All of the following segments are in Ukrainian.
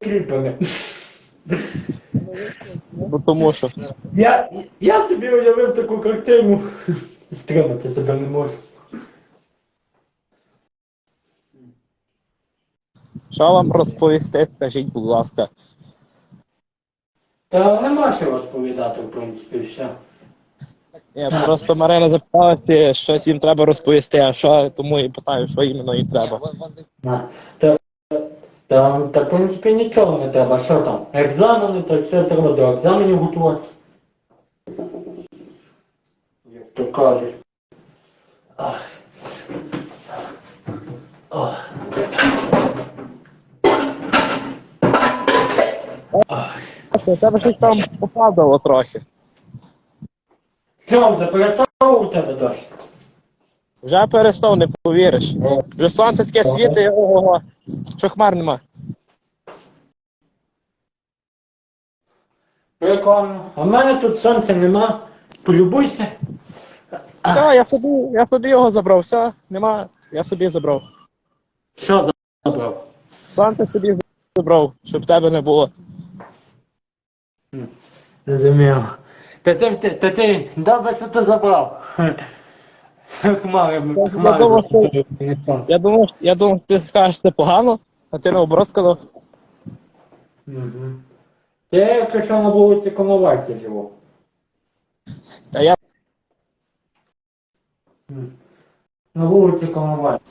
кріпами. Бо тому що. Я, я собі уявив таку картину. Стримати себе не можу. Що вам розповісти, скажіть, будь ласка. Та нема що розповідати, в принципі, все. Я просто Марина запиталася, щось їм треба розповісти, а що тому і питаю, що іменно їм треба. А, Та, та, та, в принципі, нічого не треба. Що там? Екзамени, то все треба до екзаменів готуватися. Як то кажуть. Ах. Ах. Ах. У тебе щось там попадало трохи. Що, вже перестав у тебе дощ? Вже перестав, не повіриш. Вже сонце таке світить, ого, що хмар нема. Прикольно. А в мене тут сонця нема. Полюбуйся. Все, я собі, я собі його забрав, все, нема, я собі забрав. Що забрав? Сонце собі забрав, щоб тебе не було. Розумію. Та ти, та ти, добре, що ти забрав. Хмари, хмари. думав, що- заступили на сонце. Я думав, я думав, ти скажеш це погано, а ти наоборот сказав. Мгм. Я що на вулиці Коновальця живу. А я М. На вулиці Коновальця.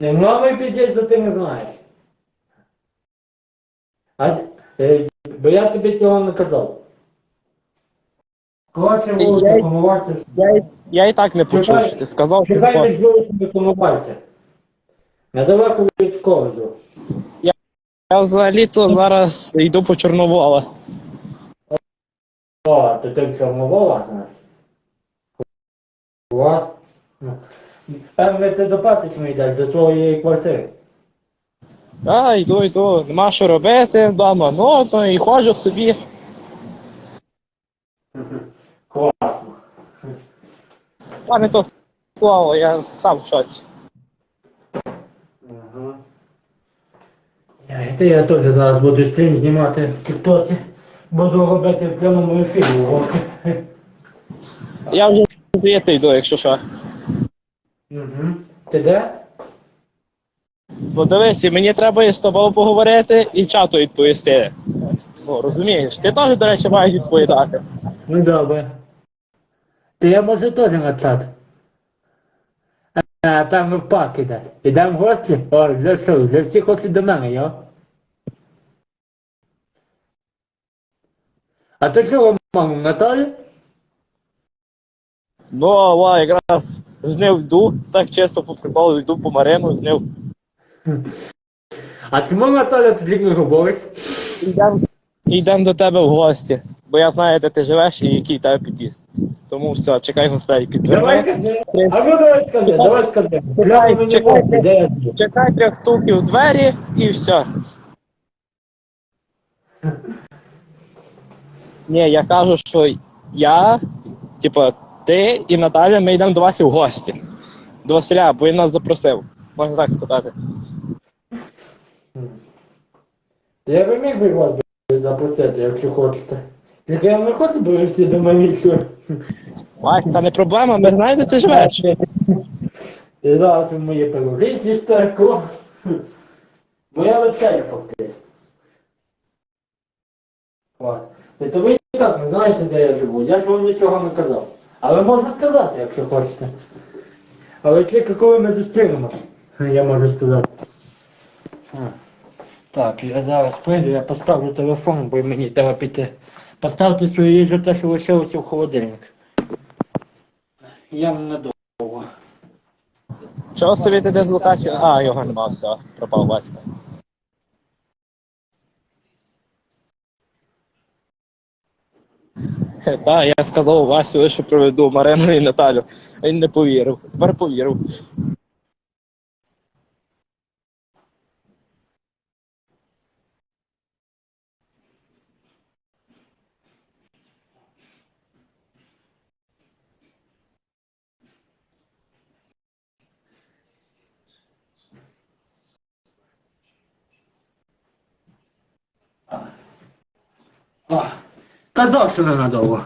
Не мами підіть, за ти не знаєш. А, е, бо я тобі цього не казав. Я- вулиця Коновальця. Я, і- я і так не почув, що ти сказав, що Чекай типу, між вулицями Коновальця. Недалеко від коледжу. я взагалі-то зараз йду по Чорновола. О, то ти в Чорновола, знаєш? Клас. Ну, Певне, ти до пасічної йдеш, до своєї квартири. А, йду, йду, нема що робити вдома, ну, то і ходжу собі. Класно. А не то слово, я сам в шоці. Ага. Я, та я теж зараз буду стрім знімати в Тіктоці. Буду робити в прямому ефірі уроки. Я вже звідти йду, якщо що. Угу. Ти де? Бо дивись, і мені треба і з тобою поговорити, і чату відповісти. Ну, розумієш, ти теж, до речі, маєш відповідати. Ну добре. Та я можу теж на чат. А, певно в парк іде. Ідемо в гості? О, вже що, вже всі хочуть до мене, йо? А то що, маму, Наталі? Ну, о, якраз з ним йду, так чисто по приколу йду по Марину, з ним. А чому Наталя тоді не говорить? Йдемо до тебе в гості, бо я знаю, де ти живеш і який тебе під'їзд. Тому все, чекай гостей під Давай скажи. А ну давай скажи, давай скажи. Чекай, мені чекай. в де я тут? Чекай трьох стуків в двері і все. Ні, я кажу, що я, типа, ти і Наталя, ми йдемо до вас в гості. До Василя, бо він нас запросив. Можна так сказати. Я би міг би вас запросити, якщо хочете. Тільки я не хочу, бо ви всі до мене йшли. Вась, це не проблема, ми знаємо, де ти живеш. І зараз ви мої пироги з'їсте клас. Бо я вечерю фактично. Клас. І то ви і так не знаєте, де я живу. Я ж вам нічого не казав. Але можу сказати, якщо хочете. Але тільки коли ми зустрінемось, я можу сказати. Так, я зараз прийду, я поставлю телефон, бо мені треба піти. Поставте свою їжу те, що лишилося в холодильник. Я ненадовго. Чого собі ти де з? А, його нема, все, пропав Васька. Так, я сказав Васю, що проведу Марину і Наталю. Він не повірив. Тепер повірив. О, казав, що ненадовго.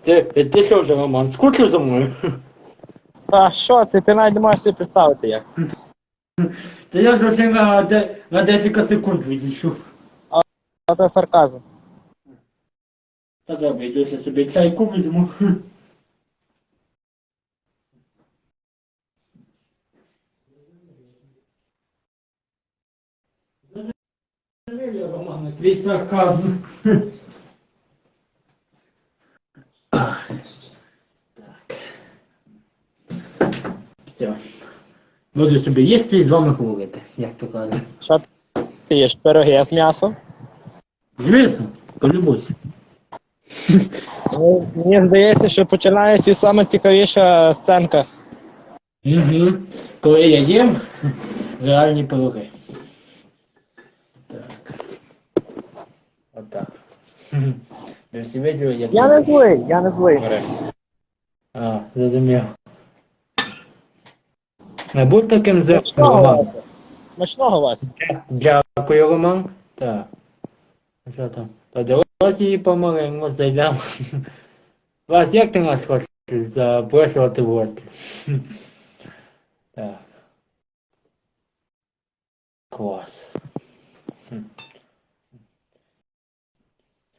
Ти, ти що вже за мною? А що ти, ти навіть не можеш собі я ж вже на, де- на декілька секунд відійшов. Оце сарказм. Та добре, йду ще чайку візьму. Зрозумів я, твій сарказм. Так. Все. Буду собі їсти і з вами говорити, як то кажуть. Що ти їш пироги з м'ясом? Звісно, полюбуйся. Ну, Мені здається, що починається саме цікавіша сценка. Угу. Коли я їм реальні пироги. Так. Отак. Як Я не злий, я не злий. А, зрозумів. Не будь таким зеркалом. Смачного, Роман. Смачного Вася. Дякую, Роман. Так. Що там? По дорозі і помаленьку зайдемо. Вас, як ти нас хочеш запрошувати в гості? Так. Клас. Хм.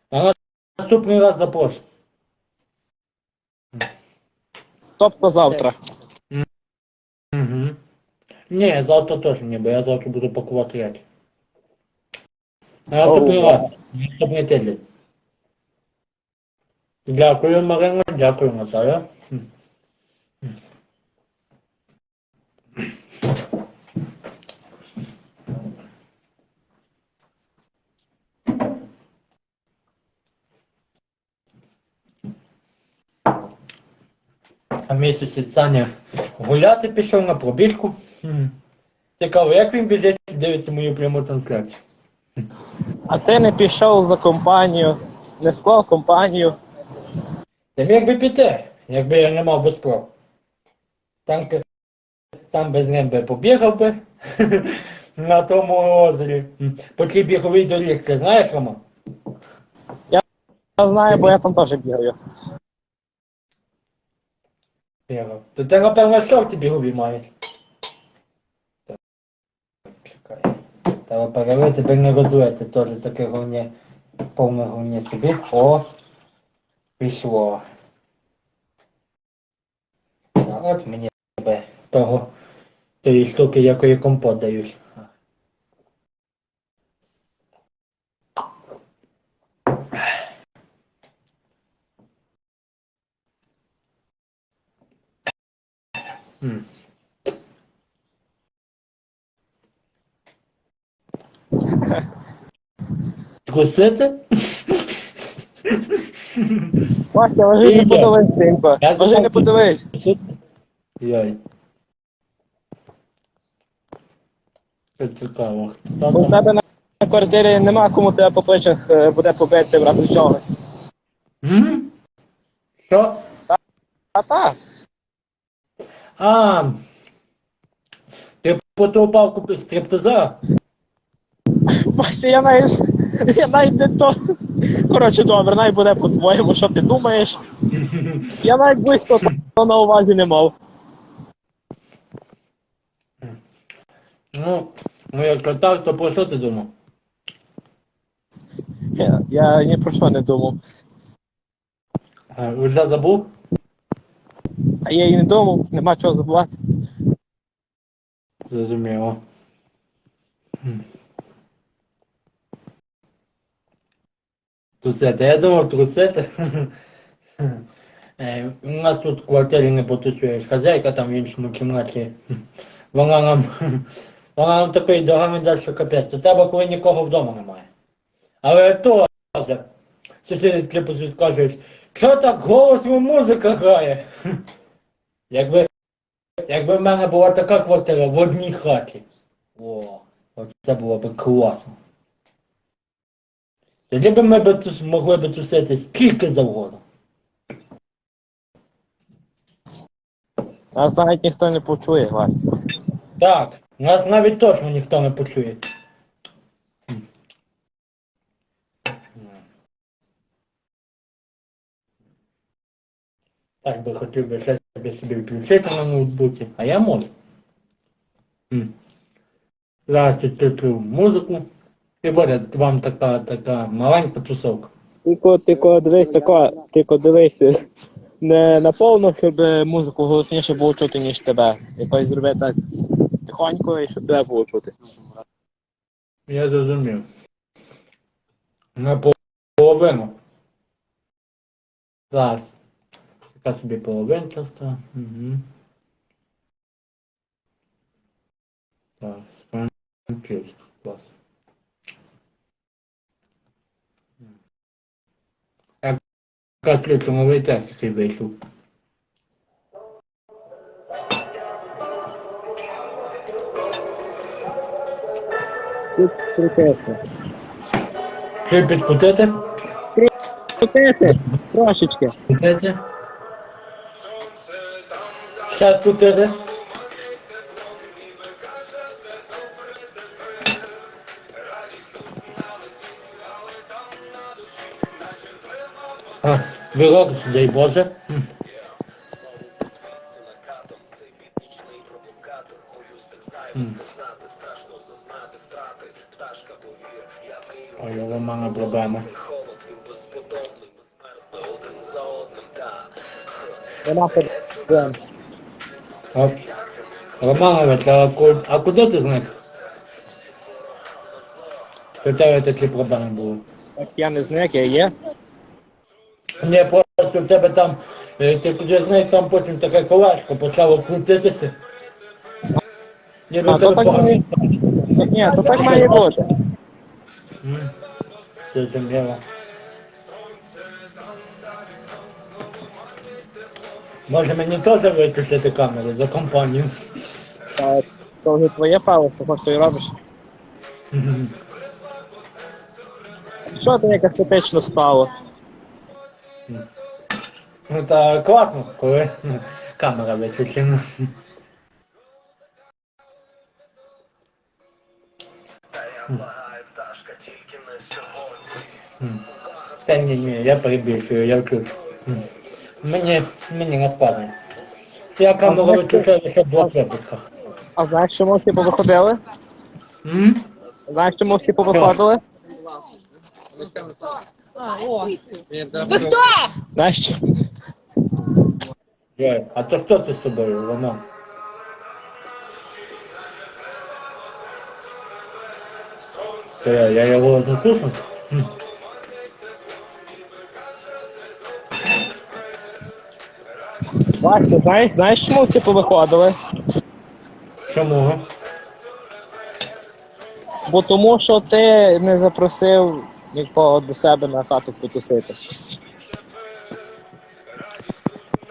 А наступний раз запрошу. Тобто завтра. Угу. Ні, завтра теж ні, бо я завтра буду пакувати яйця. Наступний раз, наступний тиждень. Дякую, Марина, дякую, Наталя. Хм. А мій Саня гуляти пішов на пробіжку. Цікаво, як він біжить дивиться мою пряму трансляцію. А ти не пішов за компанію, не склав компанію. Та міг би піти, якби я не мав би справ. Там, там без ним би побігав би на тому озері. По тій біговій доріжці, знаєш, Рома? Я знаю, бо я там теж бігаю. Бігав. То ти, напевно, шорти бігові. Так, Чекай. Треба перевити, би не розлити теж таке говні, повне говні собі. О, пішло. От мені би того, тої штуки, якої компот дають. М. Трусити? Вася, ложи не подивись, синко. Я Ложи не подивись. Яй. Це цікаво. Хто в там? тебе на на квартирі нема кому тебе по плечах е, буде побити в разі чогось. М? Що? А так. А. Ти по ту палку стриптиза? Вася, я навіть, я навіть не то. Коротше, добре, навіть буде по-твоєму, що ти думаєш. Я навіть близько того на увазі не мав. Ну, ну якщо так, то про що ти думав? Я, я ні про що не думав. Вже забув? А я і не думав, нема чого забувати. Зрозуміло. Хм. Я думав трусити. Е, У нас тут в квартирі не потусуєш. Хазяйка там в іншому кімнаті. Вона нам. Вона нам такий доганий далі, капець. То тебе, коли нікого вдома немає. Але то сусіди типу кажуть, що так голосно музика грає? Якби Якби в мене була така квартира в одній хаті. О, це було б класно. Тоді б ми б тус, могли б тусити скільки завгодно. Нас навіть ніхто не почує Вася. Так, нас навіть точно ніхто не почує. Так би хотів би ще собі собі включити на ноутбуці, а я можу. Зараз підключу музику. І буде вам така, така маленька тусовка. Тільки, тільки дивись тако, тільки дивись. Не наповно, щоб музику голосніше було чути, ніж тебе. Якось зроби так тихонько і щоб тебе було чути. Я зрозумів. На половину. Зараз. Така собі половинка стала. Угу. Так, справді. Клас. Яка ключ новий текст який вийшов? Чи підкрутити? Крутити! Трошечки. Крутити? Зараз крутити? А, вирок дай Боже. М. М. Ой, у мене проблема. Нема проблем. Романович, а, а куди ти зник? Тебе такі проблеми були? Так я не знаю, я є. Ні, просто в тебе там, е, ти куди зник, там потім таке колечко почало крутитися. Ніби А, то так поганий. Ні, то так має бути. М. Зрозуміло. Може мені теж виключити камеру за компанію? Та, То вже твоє право, що і робиш. Мгм. Що ти як естетично стало? Ну та класно, коли ну, камера виключена. Та ні, ні, я перебільшую, я. М. Мені, мені не складно. Я камеру виключаю лише в двох випадках. А знаєш, чому всі повиходили? М? Знаєш, чому всі повиходили? Знаєш? чому? А то хто це з тобою, Роман? Я, я його закуснув? М. Бачиш, знаєш, знаєш, чому всі повиходили? Чому? Бо тому, що ти не запросив нікого до себе на хату потусити.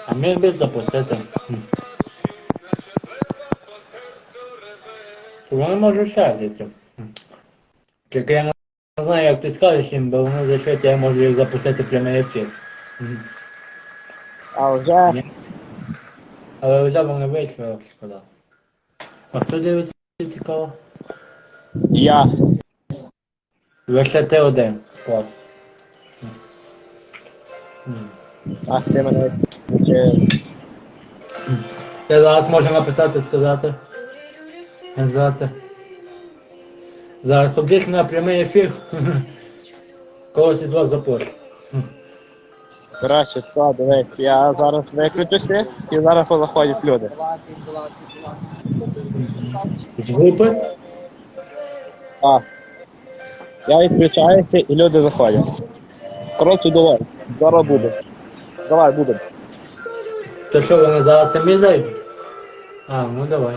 А міг би запустити. М. Вони можуть ще зайти. Тільки я не знаю, як ти скажеш їм, бо вони зайшли, я можу їх запустити в прямий ефір. А вже Ні. Але вже вони вийшли, як сказав. А хто дивиться цікаво? я. Лише ти один. Клас. Ах, ти мене. Я зараз можу написати, сказати. Сказати. Зараз побіг прямий ефір. Когось із вас запрошую. Коротше, що, дивись, я зараз виключуся і зараз позаходять люди. З групи? А. Я відключаюся і люди заходять. Коротше, давай. Зараз буде. Давай, буде. То що вони зараз самі зайдуть? А, ну давай.